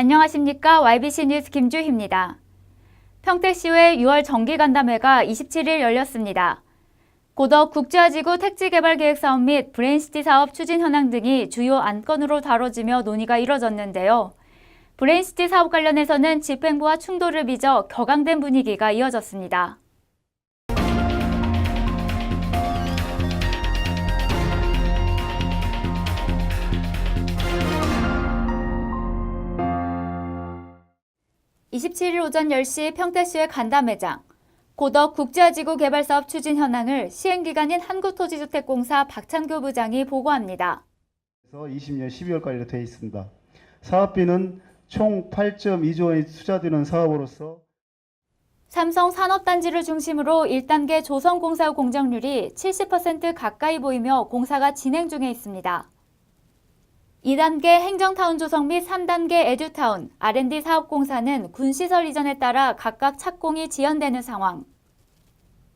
안녕하십니까. YBC 뉴스 김주희입니다. 평택시의 6월 정기간담회가 27일 열렸습니다. 고덕 국제화지구 택지개발 사업 및 브레인시티 사업 추진 현황 등이 주요 안건으로 다뤄지며 논의가 이뤄졌는데요. 브레인시티 사업 관련해서는 집행부와 충돌을 빚어 격앙된 분위기가 이어졌습니다. (27일) 오전 10시 평택시의 간담회장 고덕 국제화지구 개발사업 추진 현황을 시행기관인 한국토지주택공사 박찬교 부장이 보고합니다. 그래서 20년 12월까지로 되어 있습니다. 사업비는 총 8.2조 원이 투자되는 사업으로서 삼성 산업단지를 중심으로 1단계 조성공사 공정률이 70% 가까이 보이며 공사가 진행 중에 있습니다. 2단계 행정타운 조성 및 3단계 에듀타운, R&D 사업공사는 군시설 이전에 따라 각각 착공이 지연되는 상황.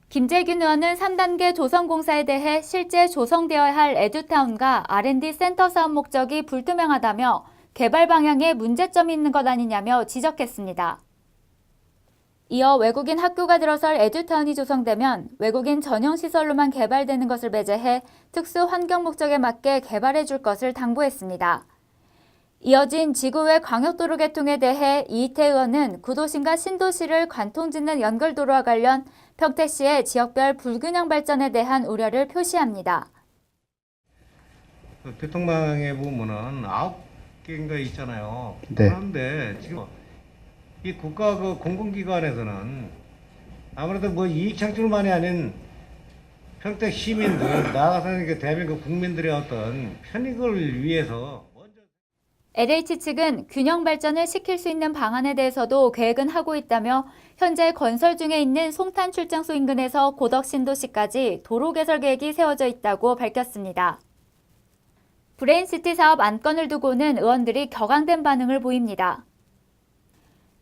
김재균 의원은 3단계 조성공사에 대해 실제 조성되어야 할 에듀타운과 R&D 센터 사업 목적이 불투명하다며 개발 방향에 문제점이 있는 것 아니냐며 지적했습니다. 이어 외국인 학교가 들어설 에듀타운이 조성되면 외국인 전용 시설로만 개발되는 것을 배제해 특수 환경 목적에 맞게 개발해 줄 것을 당부했습니다. 이어진 지구외 광역도로 개통에 대해 이희태 의원은 구도심과 신도시를 관통짓는 연결도로와 관련 평택시의 지역별 불균형 발전에 대한 우려를 표시합니다. 그 교통망에 보면은 아홉 개인가 있잖아요. 네. 그런데 지금 이 국가 그 공공기관에서는 아무래도 뭐 이익 창출만이 아닌 평택 시민들 나아가서는 그 대한민국 국민들의 어떤 편익을 위해서 LH 측은 균형 발전을 시킬 수 있는 방안에 대해서도 계획은 하고 있다며 현재 건설 중에 있는 송탄 출장소 인근에서 고덕 신도시까지 도로 개설 계획이 세워져 있다고 밝혔습니다. 브레인시티 사업 안건을 두고는 의원들이 격앙된 반응을 보입니다.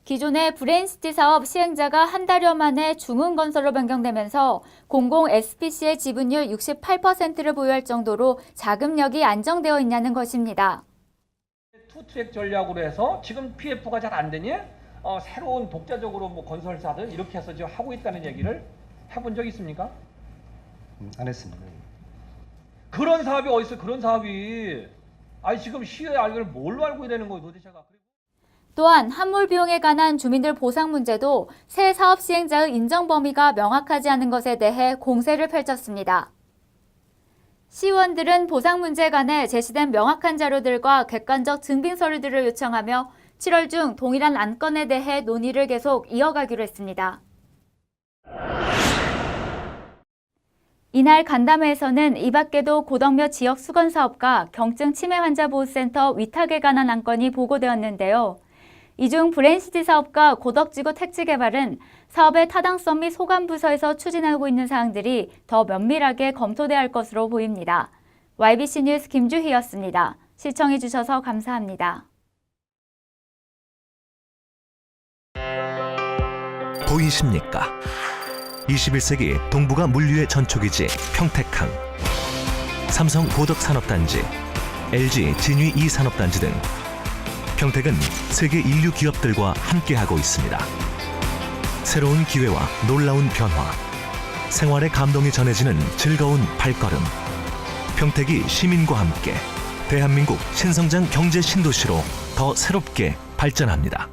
기존의 브레인시티 사업 시행자가 한 달여 만에 중흥건설로 변경되면서 공공 SPC의 지분율 68%를 보유할 정도로 자금력이 안정되어 있냐는 것입니다. 투트랙 전략으로 해서 지금 PF가 잘 안 되니 어, 새로운 독자적으로 뭐 건설사들 이렇게 해서 지금 하고 있다는 얘기를 해본 적 있습니까? 안 했습니다. 그런 사업이 어디 있어? 그런 사업이 아니 지금 시의 알기를 뭘로 알고 되는 거예요 도대체가? 또한 한물 비용에 관한 주민들 보상 문제도 새 사업 시행자의 인정 범위가 명확하지 않은 것에 대해 공세를 펼쳤습니다. 시의원들은 보상 문제에 관해 제시된 명확한 자료들과 객관적 증빙 서류들을 요청하며 7월 중 동일한 안건에 대해 논의를 계속 이어가기로 했습니다. 이날 간담회에서는 이 밖에도 고덕며 지역 수건 사업과 경증 치매 환자 보호센터 위탁에 관한 안건이 보고되었는데요. 이 중 브레인시티 사업과 고덕지구 택지 개발은 사업의 타당성 및 소관 부서에서 추진하고 있는 사항들이 더 면밀하게 검토돼야 할 것으로 보입니다. YBC 뉴스 김주희였습니다. 시청해 주셔서 감사합니다. 보이십니까? 21세기 동북아 물류의 전초기지 평택항, 삼성 고덕산업단지, LG 진위 2산업단지 등 평택은 세계 인류 기업들과 함께하고 있습니다. 새로운 기회와 놀라운 변화, 생활의 감동이 전해지는 즐거운 발걸음. 평택이 시민과 함께 대한민국 신성장 경제 신도시로 더 새롭게 발전합니다.